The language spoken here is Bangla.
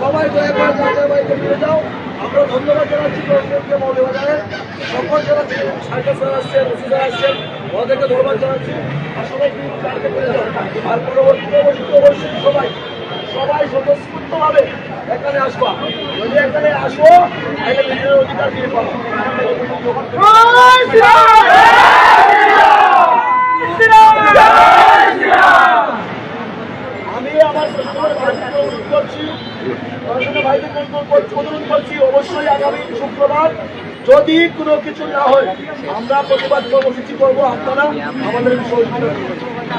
সবাই দয়া করে যাও। আমরা ধন্যবাদ জানাচ্ছি প্রেসিডেন্টকে মৌলবাজারের সকল জানাচ্ছি সাইকেল স্যার আসছেন ওষুধ আসছেন ওদেরকে ধন্যবাদ জানাচ্ছি। আর সবাই আর পরবর্তীতে অবশ্যই অবশ্যই সবাই সবাই স্বতঃস্ফূর্তভাবে এখানে আসবা। যদি এখানে আসব তাহলে নিজের অধিকার ফিরে পাবো। অবশ্যই শুক্রবার। যদি কোনো কিছু না হয় আমরা প্রতিবাদ কর্মসূচি করব। আপনারা আমাদের সহযোগিতা